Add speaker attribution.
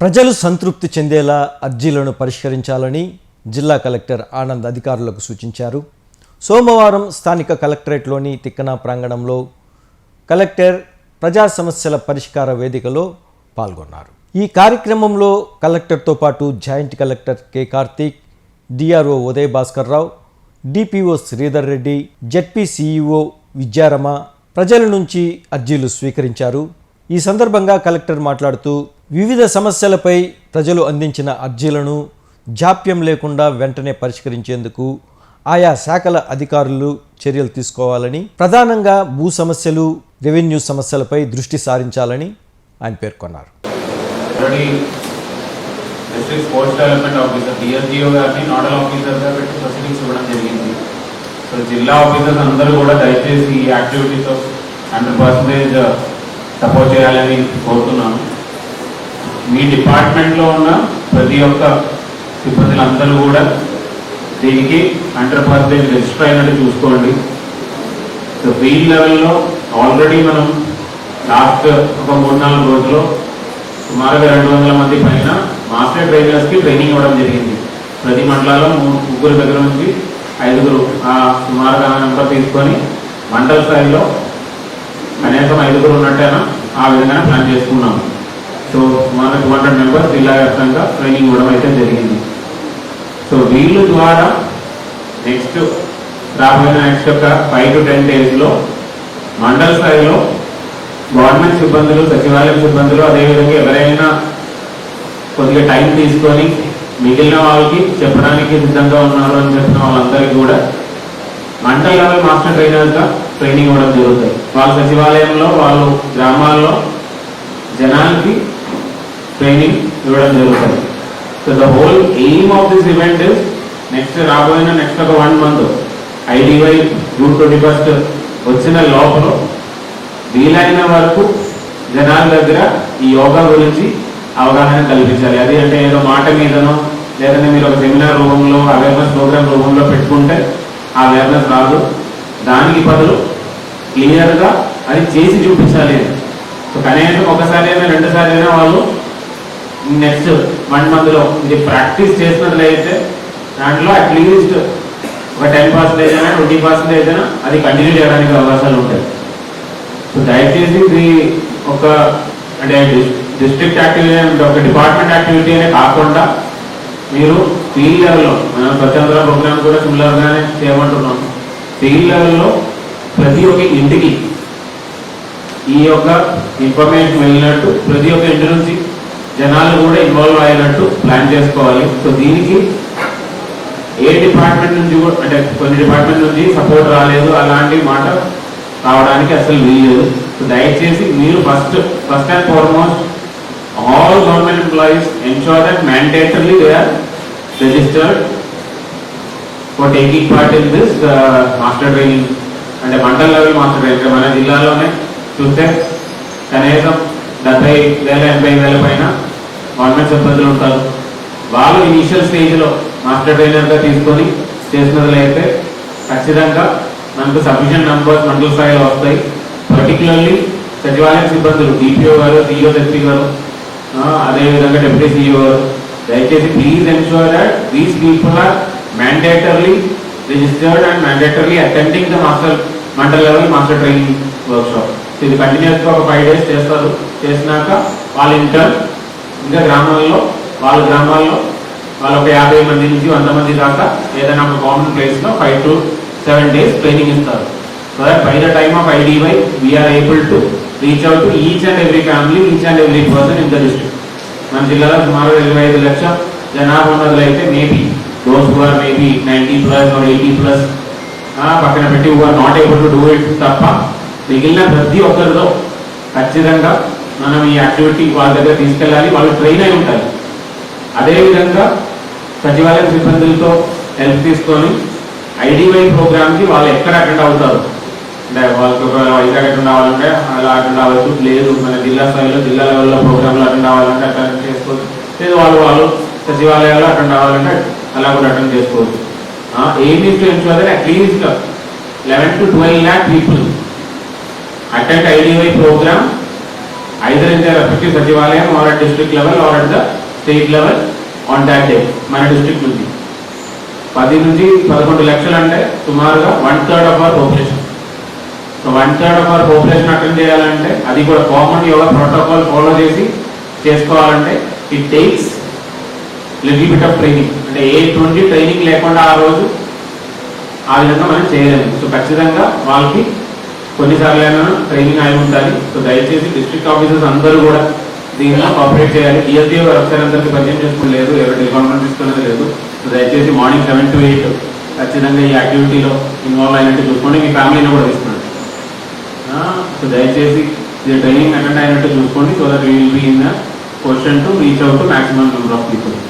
Speaker 1: ప్రజలు సంతృప్తి చెందేలా అర్జీలను పరిష్కరించాలని జిల్లా కలెక్టర్ ఆనంద్ అధికారులకు సూచించారు. సోమవారం స్థానిక కలెక్టరేట్లోని తిక్కన ప్రాంగణంలో కలెక్టర్ ప్రజా సమస్యల పరిష్కార వేదికలో పాల్గొన్నారు. ఈ కార్యక్రమంలో కలెక్టర్తో పాటు joint collector K Karthik DRO Uday Bhaskar Rao DPO Sridhar Reddy ZP CEO Vidyarama ప్రజల నుంచి అర్జీలు స్వీకరించారు. ఈ సందర్భంగా కలెక్టర్ మాట్లాడుతూ వివిధ సమస్యలపై ప్రజలు అందించిన అర్జీలను జాప్యం లేకుండా వెంటనే పరిష్కరించేందుకు ఆయా శాఖల అధికారులు చర్యలు తీసుకోవాలని ప్రధానంగా భూ సమస్యలు రెవెన్యూ సమస్యలపై దృష్టి సారించాలని ఆయన పేర్కొన్నారు.
Speaker 2: సో జిల్లా ఆఫీసర్స్ అందరూ కూడా దయచేసి ఈ యాక్టివిటీస్ హండ్రెడ్ పర్సెంటేజ్ సపోర్ట్ చేయాలని కోరుతున్నాను. మీ డిపార్ట్మెంట్లో ఉన్న ప్రతి ఒక్క సిబ్బందులందరూ కూడా దీనికి హండ్రెడ్ పర్సెంట్ రెజిస్టర్ అయినట్టు చూసుకోండి. సో ఫీల్డ్ లెవెల్లో ఆల్రెడీ మనం లాస్ట్ ఒక మూడు నాలుగు రోజుల్లో సుమారుగా రెండు వందల మంది పైన మాస్టర్ ట్రైనర్స్కి ట్రైనింగ్ ఇవ్వడం జరిగింది. ప్రతి మండలాల్లో ముగ్గురు దగ్గర నుంచి ఐదుగురు ఆ సుమారుగా నెంబర్ తీసుకొని మండల స్థాయిలో కనీసం ఐదుగురు ఉన్నట్టేనా ఆ విధంగా ప్లాన్ చేసుకున్నాము. సో మనకు టూ హండ్రెడ్ మెంబర్స్ జిల్లా వ్యాప్తంగా ట్రైనింగ్ ఇవ్వడం అయితే జరిగింది. సో వీళ్ళ ద్వారా నెక్స్ట్ రాబోయే నెక్స్ట్ యొక్క ఫైవ్ టు టెన్ డేస్లో మండల స్థాయిలో గవర్నమెంట్ సిబ్బందులు సచివాలయం సిబ్బందులు అదేవిధంగా ఎవరైనా కొద్దిగా టైం తీసుకొని మిగిలిన వాళ్ళకి చెప్పడానికి సిద్ధంగా ఉన్నారు అని చెప్పిన వాళ్ళందరికీ కూడా మండల లెవెల్ మాస్టర్ ట్రైనర్గా ట్రైనింగ్ ఇవ్వడం జరుగుతుంది. వాళ్ళ సచివాలయంలో వాళ్ళు గ్రామాల్లో జనాలకి ట్రైనింగ్ ఇవ్వడం జరుగుతుంది. So the whole aim of this event is next రాబోయిన next ఒక one month IDY June twenty first వచ్చిన లోపల వీలైన వరకు జనాల దగ్గర ఈ యోగా గురించి అవగాహన కల్పించాలి. అది అంటే ఏదో మాట మీదనో లేదంటే మీరు ఒక సెమినార్ రూపంలో అవేర్నెస్ ప్రోగ్రామ్ రూపంలో పెట్టుకుంటే ఆ అవేర్నెస్ రాదు. దానికి బదులు క్లియర్గా అది చేసి చూపించాలి. సో కనీసం ఒకసారి అయినా రెండుసారి అయినా వాళ్ళు నెక్స్ట్ వన్ మంత్లో ఇది ప్రాక్టీస్ చేసినట్లయితే దాంట్లో అట్లీస్ట్ ఒక టెన్ పర్సెంటేజ్ అయినా ట్వంటీ పర్సెంటేజ్ అయినా అది కంటిన్యూ చేయడానికి అవకాశాలు ఉంటాయి. సో దయచేసి ఇది ఒక అంటే డిస్ట్రిక్ట్ యాక్టివిటీ అంటే ఒక డిపార్ట్మెంట్ యాక్టివిటీ అనే కాకుండా మీరు ఫీల్డ్ లెవెల్లో మనం స్వచ్ఛంద్ర ప్రోగ్రామ్ కూడా సిమిలర్గానే చేయమంటున్నాం. ఫీల్డ్ లెవెల్లో ప్రతి ఒక్క ఇంటికి ఈ యొక్క ఇన్ఫర్మేషన్ వెళ్ళినట్టు ప్రతి ఒక్క ఇంటి నుంచి జనాలు కూడా ఇన్వాల్వ్ అయినట్టు ప్లాన్ చేసుకోవాలి. సో దీనికి ఏ డిపార్ట్మెంట్ నుంచి కూడా అంటే కొన్ని డిపార్ట్మెంట్ నుంచి సపోర్ట్ రాలేదు. అలాంటి మాట రావడానికి అసలు వీల్లేదు. సో దయచేసి మీరు first first and foremost all government employees ensure that mandatorily they are registered for taking part in this master training అంటే మండల్ లెవెల్ మాస్టర్ ట్రైనింగ్ మన జిల్లాలోనే చూస్తే కనీసం డెబ్బై వేల ఎనభై వేల పైన గవర్నమెంట్ సిబ్బందులు ఉంటారు. వాళ్ళు ఇనీషియల్ స్టేజ్లో మాస్టర్ ట్రైనర్గా తీసుకొని చేసినట్లయితే ఖచ్చితంగా మనకు సఫిషియంట్ నంబర్స్ మండల స్థాయిలో వస్తాయి. పర్టికులర్లీ సచివాలయం సిబ్బందులు డిపిఓ గారు సిఇఓ ఎస్పీ గారు అదేవిధంగా డిప్యూటీ సిఇఓ గారు దయచేసి please ensure that these people are mandatorily registered and mandatorily attending the master mandal level master training workshop ఇది కంటిన్యూస్గా ఒక ఫైవ్ డేస్ చేస్తారు. చేసినాక వాళ్ళ ఇంటర్ ఇంకా గ్రామాల్లో వాళ్ళ గ్రామాల్లో వాళ్ళు ఒక యాభై మంది నుంచి వంద మంది దాకా ఏదైనా ఒక గవర్నమెంట్ ప్లేస్లో five to seven days training ఇస్తారు. So that by the time of IDY we are able to reach out to each and every family each and every person in the district మన జిల్లాలో సుమారు ఇరవై ఐదు లక్షల జనాభా ఉన్నట్లయితే maybe those who are maybe ninety plus or eighty plus పక్కన పెట్టి who are not able to do it తప్ప మిగిలిన ప్రతి ఒక్కరితో ఖచ్చితంగా మనం ఈ యాక్టివిటీ వాళ్ళ దగ్గర తీసుకెళ్ళాలి వాళ్ళు ట్రైన్ అయి ఉంటారు. అదేవిధంగా సచివాలయం సిబ్బందులతో హెల్ప్ తీసుకొని ఐడివై ప్రోగ్రామ్కి వాళ్ళు ఎక్కడ అటెండ్ అవుతారు? అంటే వాళ్ళకి ఒక వైజాగ్ అటెండ్ అవ్వాలంటే అలా అటెండ్ అవ్వచ్చు. లేదు మన జిల్లా స్థాయిలో జిల్లా లెవెల్లో ప్రోగ్రాంలు అటెండ్ అవ్వాలంటే అటెండ్ చేసుకోవచ్చు. లేదు వాళ్ళు వాళ్ళు సచివాలయాల్లో అటెండ్ అవ్వాలంటే అలా కూడా అటెండ్ చేసుకోవచ్చు. Aim is to ensure that at least eleven to twelve lakh people attend IDY program either in the respective సచివాలయం or at district level or at the state level on that day మన district నుంచి. పది నుంచి పదకొండు లక్షలు అంటే సుమారుగా one third of our population so one third of our population attend చేయాలంటే అది కూడా కామన్ యోగా ప్రోటోకాల్ ఫాలో చేసి చేసుకోవాలంటే it takes little bit of training అంటే ఏ ట్వంటీ ట్రైనింగ్ లేకుండా ఆ రోజు ఆ విధంగా మనం చేయలేము. సో ఖచ్చితంగా వాళ్ళకి కొన్నిసార్లు అయినా ట్రైనింగ్ అయి ఉండాలి. సో దయచేసి డిస్ట్రిక్ట్ ఆఫీసర్స్ అందరూ కూడా దీనిలో కోఆపరేట్ చేయాలి. ఈఎస్డీఓ వెబ్సైట్ అందరికీ పరిచయం చేసుకోలేదు ఎవరు డిపార్ట్మెంట్ తీసుకునేది లేదు. సో దయచేసి మార్నింగ్ సెవెన్ టు ఎయిట్ ఖచ్చితంగా ఈ యాక్టివిటీలో ఇన్వాల్వ్ అయినట్టు చూసుకోండి. మీ ఫ్యామిలీని కూడా తీసుకోండి సో దయచేసి ఇది ట్రైనింగ్ అటెండ్ అయినట్టు చూసుకోండి. So that will be in the question to reach out maximum maximum number of people